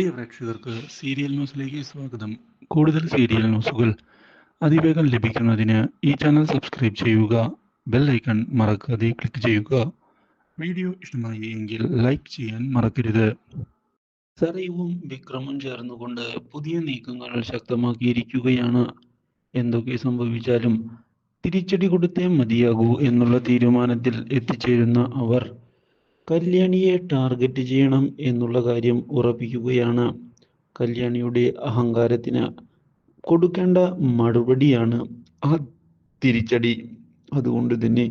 പ്രിയ പ്രേക്ഷകർക്ക് സീരിയൽ ന്യൂസിലേക്ക് സ്വാഗതം. കൂടുതൽ സീരിയൽ ന്യൂസുകൾ അതിവേഗം ലഭിക്കുന്നതിന് ഈ ചാനൽ സബ്സ്ക്രൈബ് ചെയ്യുക ബെൽ ഐക്കൺ മറക്കാതെ ക്ലിക്ക് ചെയ്യുക. വീഡിയോ ഇഷ്ടമായി എങ്കിൽ ലൈക്ക് ചെയ്യാൻ മറക്കരുത്. സറയുവും വിക്രമും ചേർന്നുകൊണ്ട് പുതിയ നീക്കങ്ങൾ ശക്തമാക്കിയിരിക്കുകയാണ്. എന്തൊക്കെ സംഭവിച്ചാലും തിരിച്ചടി കൊടുത്തേ മതിയാകൂ എന്നുള്ള തീരുമാനത്തിൽ എത്തിച്ചേരുന്ന അവർ കല്യാണിയെ ടാർഗറ്റ് ചെയ്യണം എന്നുള്ള കാര്യം ഉറപ്പിക്കുകയാണ്. കല്യാണിയുടെ അഹങ്കാരത്തിന് കൊടുക്കേണ്ട മറുപടിയാണ് ആ തിരിച്ചടി. അതുകൊണ്ട് തന്നെ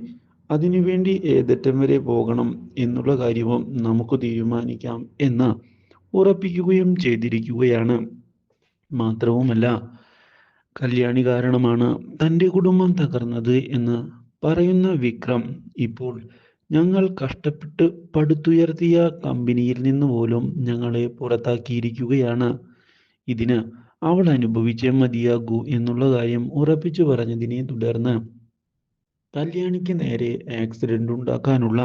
അതിനുവേണ്ടി ഏതറ്റം വരെ പോകണം എന്നുള്ള കാര്യവും നമുക്ക് തീരുമാനിക്കാം എന്ന് ഉറപ്പിക്കുകയും ചെയ്തിരിക്കുകയാണ്. മാത്രവുമല്ല കല്യാണി കാരണമാണ് തന്റെ കുടുംബം തകർന്നത് എന്ന് പറയുന്ന വിക്രം ഇപ്പോൾ ഞങ്ങൾ കഷ്ടപ്പെട്ട് പടുത്തുയർത്തിയ കമ്പനിയിൽ നിന്ന് പോലും ഞങ്ങളെ പുറത്താക്കിയിരിക്കുകയാണ്. ഇതിന് അവൾ അനുഭവിച്ചേ മതിയാകൂ എന്നുള്ള കാര്യം ഉറപ്പിച്ചു പറഞ്ഞതിനെ തുടർന്ന് കല്യാണിക്ക് നേരെ ആക്സിഡന്റ് ഉണ്ടാക്കാനുള്ള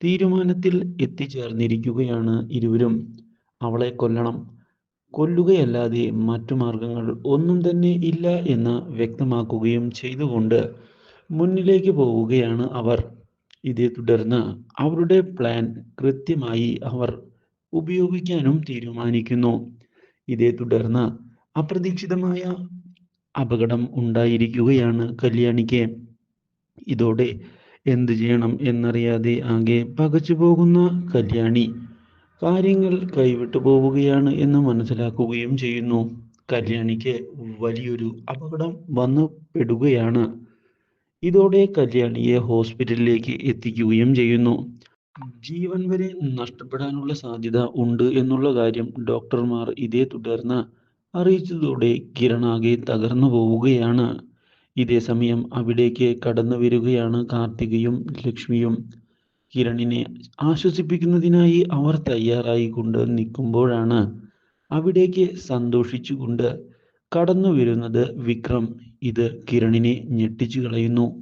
തീരുമാനത്തിൽ എത്തിച്ചേർന്നിരിക്കുകയാണ് ഇരുവരും. അവളെ കൊല്ലണം. കൊല്ലുകയല്ലാതെ മറ്റു മാർഗങ്ങൾ ഒന്നും തന്നെ ഇല്ല എന്ന് വ്യക്തമാക്കുകയും ചെയ്തുകൊണ്ട് മുന്നിലേക്ക് പോവുകയാണ് അവർ. ഇതേ തുടർന്ന് അവരുടെ പ്ലാൻ കൃത്യമായി അവർ ഉപയോഗിക്കാനും തീരുമാനിക്കുന്നു. ഇതേ തുടർന്ന് അപ്രതീക്ഷിതമായ അപകടം ഉണ്ടായിരിക്കുകയാണ് കല്യാണിക്ക്. ഇതോടെ എന്ത് ചെയ്യണം എന്നറിയാതെ ആകെ പകച്ചു പോകുന്ന കല്യാണി കാര്യങ്ങൾ കൈവിട്ടു പോവുകയാണ് എന്ന് മനസ്സിലാക്കുകയും ചെയ്യുന്നു. കല്യാണിക്ക് വലിയൊരു അപകടം വന്നു പെടുകയാണ്. ഇതോടെ കല്യാണിയെ ഹോസ്പിറ്റലിലേക്ക് എത്തിക്കുകയും ചെയ്യുന്നു. ജീവൻ വരെ നഷ്ടപ്പെടാനുള്ള സാധ്യത ഉണ്ട് എന്നുള്ള കാര്യം ഡോക്ടർമാർ ഇതേ തുടർന്ന് അറിയിച്ചതോടെ കിരണാകെ തകർന്നു പോവുകയാണ്. ഇതേ സമയം അവിടേക്ക് കടന്നു വരികയാണ് കാർത്തികയും ലക്ഷ്മിയും. കിരണിനെ ആശ്വസിപ്പിക്കുന്നതിനായി അവർ തയ്യാറായി കൊണ്ട് നിൽക്കുമ്പോഴാണ് അവിടേക്ക് സന്തോഷിച്ചുകൊണ്ട് കടന്നു വരുന്നത് വിക്രം. ഇത് കിരണിനെ ഞെട്ടിച്ചു കളയുന്നു.